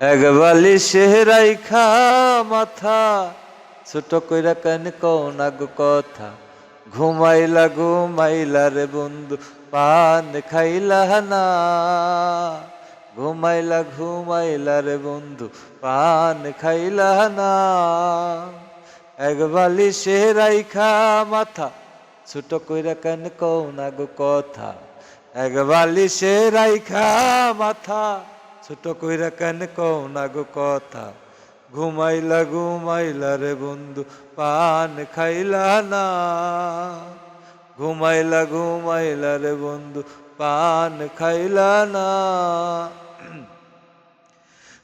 এক বালিশে রাইখা মাথা, ছোট কইরা কেন কও না গো কথা? ঘুমাইলা ঘুমাইলা রে বন্ধু, পান খাইলা না। ঘুমাইলা ঘুমাইলা রে বন্ধু, পান খাইলা না। এক বালিশে রাইখা মাথা, ছোট কইরা কেন কও না গো কথা? এক বালিশে রাইখা মাথা ছোট কইরা কেন কও না গো কথা? ঘুমাইলা ঘুমাইলা রে বন্ধু, পান খাইলা না। ঘুমাইলা ঘুমাইলা রে বন্ধু, পান খাইলা না।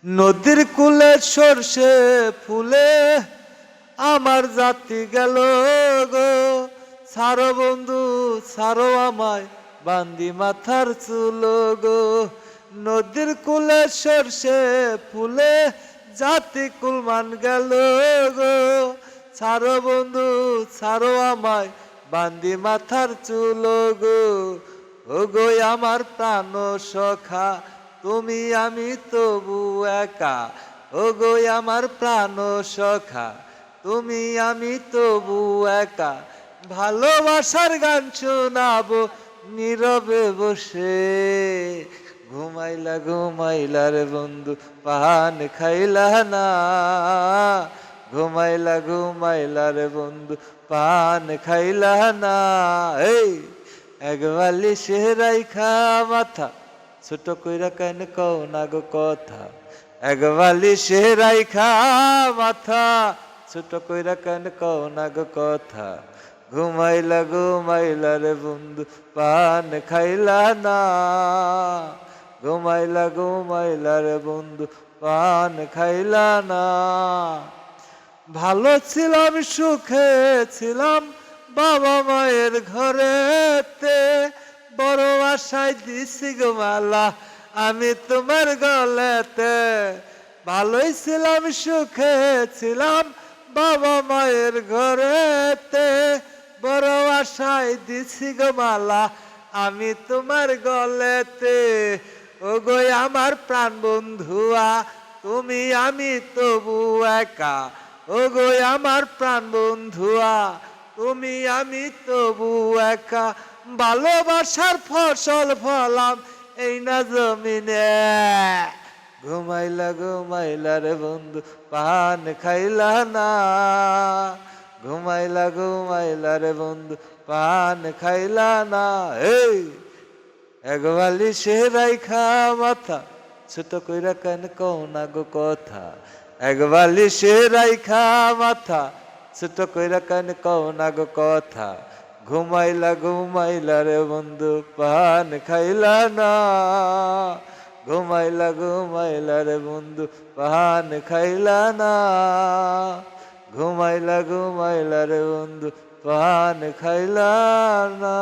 নদীর কুলে সর্ষে ফুলে আমার জাতি গেল গো। সারো বন্ধু সারো আমায়, বান্দি মাথার চুল গো। নদীর কুলে সর্ষে ফুলে জাতি কুলমান গেল গো। সারো বন্ধু সারো আমায়, বান্দি মাথার চুল গো। ও গো আমার প্রাণ সখা, তুমি আমি তবু একা। ও গো আমার প্রাণ সখা, তুমি আমি তবু একা। ভালোবাসার গান শোনাবো, নীরবে বসে। ঘুমাইলা ঘুমাইলা রে বন্ধু, পান খাইলা না। ঘুমাইলা ঘুমাইলা রে বন্ধু, পান খাইলা না। এই এক বালিশে রাইখা মাথা। ছোট কইরা কেন কও না গো কথা? এক বালিশে রাইখা মাথা। ছোট কইরা কেন কও না গো কথা? ঘুমাইলা ঘুমাইলা রে বন্ধু, পান খাইলা না। ঘুমাইলা ঘুমাইলা রে বন্ধু, পান খাইলা না। ভালো ছিলাম, সুখে ছিলাম বাবা মায়ের ঘরেতে। বড় আশায় দিছি গো মালা, আমি তোমার গলেতে। ভালোই ছিলাম, সুখে ছিলাম বাবা মায়ের ঘরেতে। বড় আশায় দিছি গো মালা, আমি তোমার গলেতে। ও গো আমার প্রাণ বন্ধুয়া, তুমি আমি তবু একা। ও গো আমার প্রাণ বন্ধুয়া, তুমি আমি তবু একা। ভালোবাসার ফসল ফলাম এই না জমিনে। ঘুমাইলা ঘুমাইলা রে বন্ধু, পান খাইলা না। ঘুমাইলা ঘুমাইলা রে বন্ধু, পান খাইলা না। এই একবালি সে রাইখা মাথা, ছোট কইরা কেন কও না গো কথা? একবালি সে রাইখা মাথা, ছোট কইরা কেন কও না গো কথা? ঘুমাইলা ঘুমাইলা রে বন্ধু, পান খাইলা না। ঘুমাইলা ঘুমাইলা রে বন্ধু, পান খাইলা না। ঘুমাইলা ঘুমাইলা রে বন্ধু, পান খাইলা না।